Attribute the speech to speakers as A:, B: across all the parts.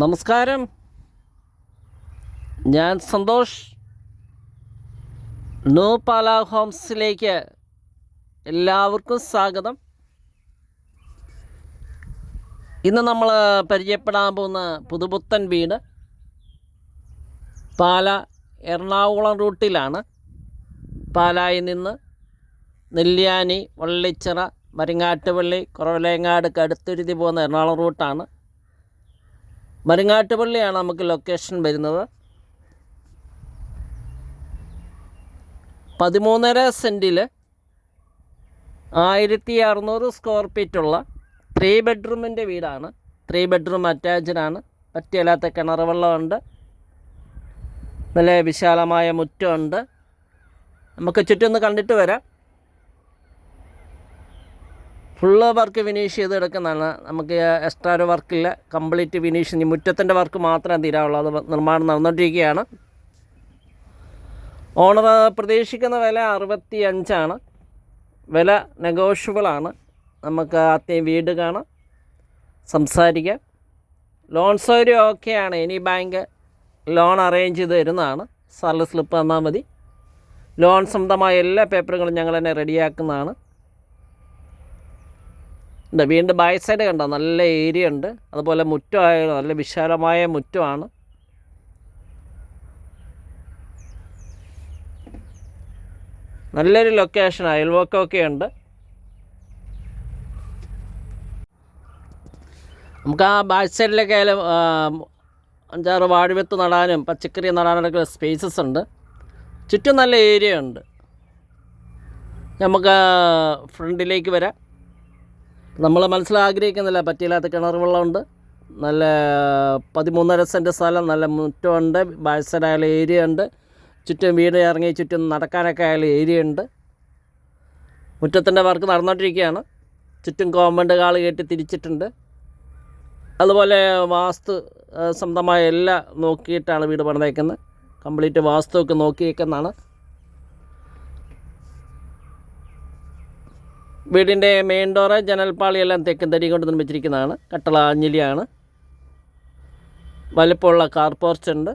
A: നമസ്കാരം. ഞാൻ സന്തോഷ്. നോ പാല ഹോംസിലേക്ക് എല്ലാവർക്കും സ്വാഗതം. ഇന്ന് നമ്മൾ പരിചയപ്പെടാൻ പോകുന്ന പുതുപുത്തൻ വീട് പാല എറണാകുളം റൂട്ടിലാണ്. പാലായിൽ നിന്ന് നെല്ലിയാനി വള്ളിച്ചിറ മരിങ്ങാട്ടുപള്ളി കുറവലേങ്ങാട് കടുത്തുരുതി പോകുന്ന എറണാകുളം റൂട്ടാണ്. മരുങ്ങാട്ടുപള്ളിയാണ് നമുക്ക് ലൊക്കേഷൻ വരുന്നത്. പതിമൂന്നര സെന്റിൽ ആയിരത്തി അറുന്നൂറ് സ്ക്വയർ ഫീറ്റുള്ള ത്രീ ബെഡ്റൂമിന്റെ വീടാണ്. ത്രീ ബെഡ്റൂം അറ്റാച്ച്ഡാണ് പറ്റിയല്ലാത്ത കിണർ വെള്ളമുണ്ട് നല്ല വിശാലമായ മുറ്റമുണ്ട്. നമുക്ക് ചുറ്റും ഒന്ന് കണ്ടിട്ട് വരാം. ഫുള്ള് വർക്ക് ഫിനിഷ് ചെയ്ത് എടുക്കുന്നതാണ് നമുക്ക് എക്സ്ട്രാ ഒരു വർക്കില്ല കംപ്ലീറ്റ് ഫിനിഷ് ഇനി മുറ്റത്തിന്റെ വർക്ക് മാത്രമേ തീരാവുള്ളൂ. അത് നിർമ്മാണം നടന്നുകൊണ്ടിരിക്കുകയാണ് ഓണർ പ്രതീക്ഷിക്കുന്ന വില അറുപത്തി അഞ്ചാണ് വില നെഗോഷ്യബിളാണ് നമുക്ക് ആദ്യം വീട് കാണാം. സംസാരിക്കാം. ലോൺ സൗകര്യം ഓക്കെയാണ് ഇനി ബാങ്ക് ലോൺ അറേഞ്ച് ചെയ്ത് തരുന്നതാണ്. സാലറി സ്ലിപ്പ് തന്നാൽ മതി. ലോൺ സംബന്ധമായ എല്ലാ പേപ്പറുകളും ഞങ്ങൾ തന്നെ റെഡിയാക്കുന്നതാണ് ഉണ്ട് വീണ്ടും ബാക്ക് സൈഡ് കണ്ടോ? നല്ല ഏരിയ ഉണ്ട്. അതുപോലെ മുറ്റമായ നല്ല വിശാലമായ മുറ്റമാണ്. നല്ലൊരു ലൊക്കേഷൻ അയൽവക്കമൊക്കെ ഉണ്ട്. നമുക്ക് ആ ബാക്ക് സൈഡിലൊക്കെ ആയാലും അഞ്ചാറ് വാഴവെത്ത് നടാനും പച്ചക്കറി നടാനൊക്കെ സ്പേസസ് ഉണ്ട്. ചുറ്റും നല്ല ഏരിയ ഉണ്ട്. നമുക്ക് ഫ്രണ്ടിലേക്ക് വരാം. നമ്മൾ മനസ്സിൽ ആഗ്രഹിക്കുന്നില്ല പറ്റിയില്ലാത്ത കിണർ വെള്ളമുണ്ട്. നല്ല പതിമൂന്നര സെന്റ് സ്ഥലം നല്ല മുറ്റമുണ്ട്. ബാഴ്സഡായാലും ഏരിയ ഉണ്ട് ചുറ്റും വീട് ഇറങ്ങി ചുറ്റും നടക്കാനൊക്കെ ആയാലും ഏരിയ ഉണ്ട് മുറ്റത്തിന്റെ വർക്ക് നടന്നുകൊണ്ടിരിക്കുകയാണ് ചുറ്റും കോമ്പൗണ്ട് കാൾ കയറ്റി തിരിച്ചിട്ടുണ്ട്. അതുപോലെ വാസ്തു സ്വന്തമായ എല്ലാം നോക്കിയിട്ടാണ് വീട് പണിതേക്കുന്നത്. കംപ്ലീറ്റ് വാസ്തുവൊക്കെ നോക്കിയേക്കുന്നതാണ്. വീടിന്റെ മെയിൻ ഡോറ് ജനൽപ്പാളിയെല്ലാം തെക്കൻ തടി കൊണ്ട് നിർമ്മിച്ചിരിക്കുന്നതാണ്. കട്ടള ആഞ്ഞിലിയാണ് വലിപ്പമുള്ള കാർ പോർച്ച് ഉണ്ട്.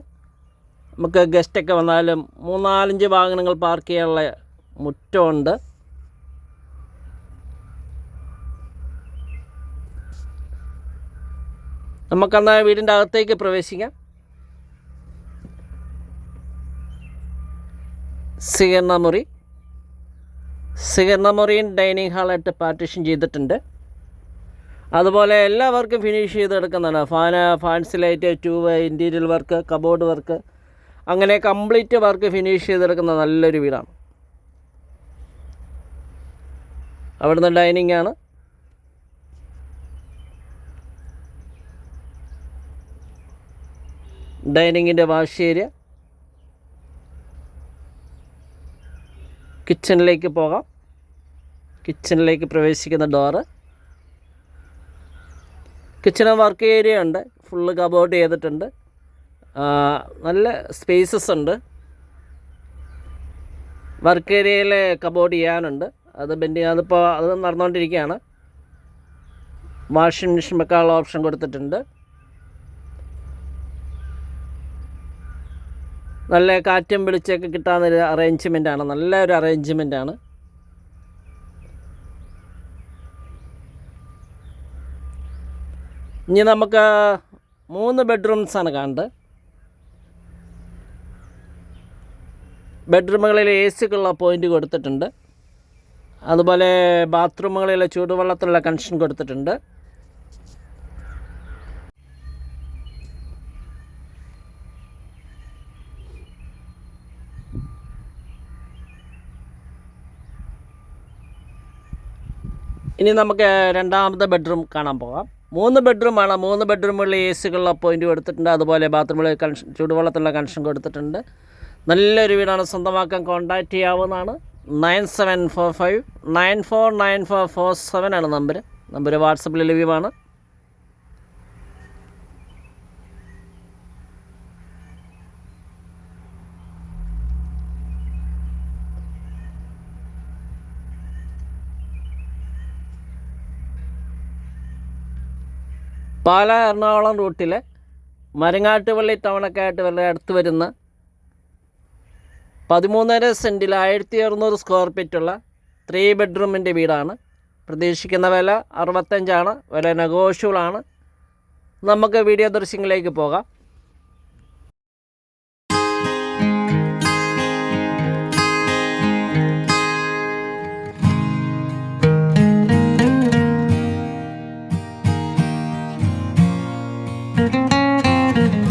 A: നമുക്ക് ഗസ്റ്റൊക്കെ വന്നാലും മൂന്നാലഞ്ച് വാഹനങ്ങൾ പാർക്ക് ചെയ്യാനുള്ള മുറ്റമുണ്ട്. നമുക്കെന്നാ വീടിന്റെ അകത്തേക്ക് പ്രവേശിക്കാം. സ്വീകരണ മുറി. സ്വീകരണ മുറിയും ഡൈനിങ് ഹാളായിട്ട് പാർട്ടീഷൻ ചെയ്തിട്ടുണ്ട്. അതുപോലെ എല്ലാവർക്കും finish ചെയ്തെടുക്കുന്നതാണ്. Fan fans light tube interior work cupboard work അങ്ങനെ കംപ്ലീറ്റ് വർക്ക് ഫിനിഷ് ചെയ്തെടുക്കുന്ന നല്ലൊരു വീടാണ്. അവിടുന്ന് ഡൈനിങ് ആണ്. ഡൈനിങ്ങിന്റെ വാഷ് ഏരിയ. കിച്ചണിലേക്ക് പോകാം. കിച്ചണിലേക്ക് പ്രവേശിക്കുന്ന ഡോറ് കിച്ചണ് വർക്ക് ഏരിയ ഉണ്ട്. ഫുള്ള് കബോർഡ് ചെയ്തിട്ടുണ്ട്. നല്ല സ്പേസസ് ഉണ്ട്. വർക്ക് ഏരിയയിൽ കബോർഡ് ചെയ്യാനുണ്ട്. അത് ബെൻഡിങ് അതിപ്പോൾ അത് നടന്നുകൊണ്ടിരിക്കുകയാണ് വാഷിംഗ് മെഷീൻ വെക്കാനുള്ള ഓപ്ഷൻ കൊടുത്തിട്ടുണ്ട്. നല്ല കാറ്റും വെളിച്ചമൊക്കെ കിട്ടാവുന്നൊരു അറേഞ്ച്മെന്റ് ആണ്. നല്ല ഒരു അറേഞ്ച്മെന്റ് ആണ്. ഇനി നമുക്ക് മൂന്ന് ബെഡ്റൂംസാണ് കാണുന്നത് ബെഡ്റൂമുകളിൽ എ സിക്കുള്ള പോയിന്റ് കൊടുത്തിട്ടുണ്ട്. അതുപോലെ ബാത്റൂമുകളിൽ ചൂടുവെള്ളത്തിലുള്ള കണക്ഷൻ കൊടുത്തിട്ടുണ്ട്. ഇനി നമുക്ക് രണ്ടാമത്തെ ബെഡ്റൂം കാണാൻ പോകാം. മൂന്ന് ബെഡ്റൂമാണ് മൂന്ന് ബെഡ്റൂമുകളിൽ എ സികളിലെ പോയിന്റ് കൊടുത്തിട്ടുണ്ട്. അതുപോലെ ബാത്റൂമിൽ കണക്ഷൻ ചൂടുവെള്ളത്തിലുള്ള കണക്ഷൻ കൊടുത്തിട്ടുണ്ട്. നല്ലൊരു വീടാണ്. സ്വന്തമാക്കാൻ കോൺടാക്റ്റ് ചെയ്യാവുന്നതാണ്. Nine seven four five nine four nine four four seven ആണ് നമ്പർ നമ്പർ വാട്സപ്പിൽ ലഭ്യമാണ്. പാല എറണാകുളം റൂട്ടിലെ മരങ്ങാട്ടുപള്ളി ടൗണൊക്കെ ആയിട്ട് വളരെ അടുത്ത് വരുന്ന പതിമൂന്നര സെന്റിൽ ആയിരത്തി അറുന്നൂറ് സ്ക്വയർ ഫീറ്റുള്ള ത്രീ ബെഡ്റൂമിന്റെ വീടാണ്. പ്രതീക്ഷിക്കുന്ന വില അറുപത്തഞ്ചാണ്. വില നെഗോഷ്യബിളാണ് നമുക്ക് വീഡിയോ ദൃശ്യങ്ങളിലേക്ക് പോകാം. Müzik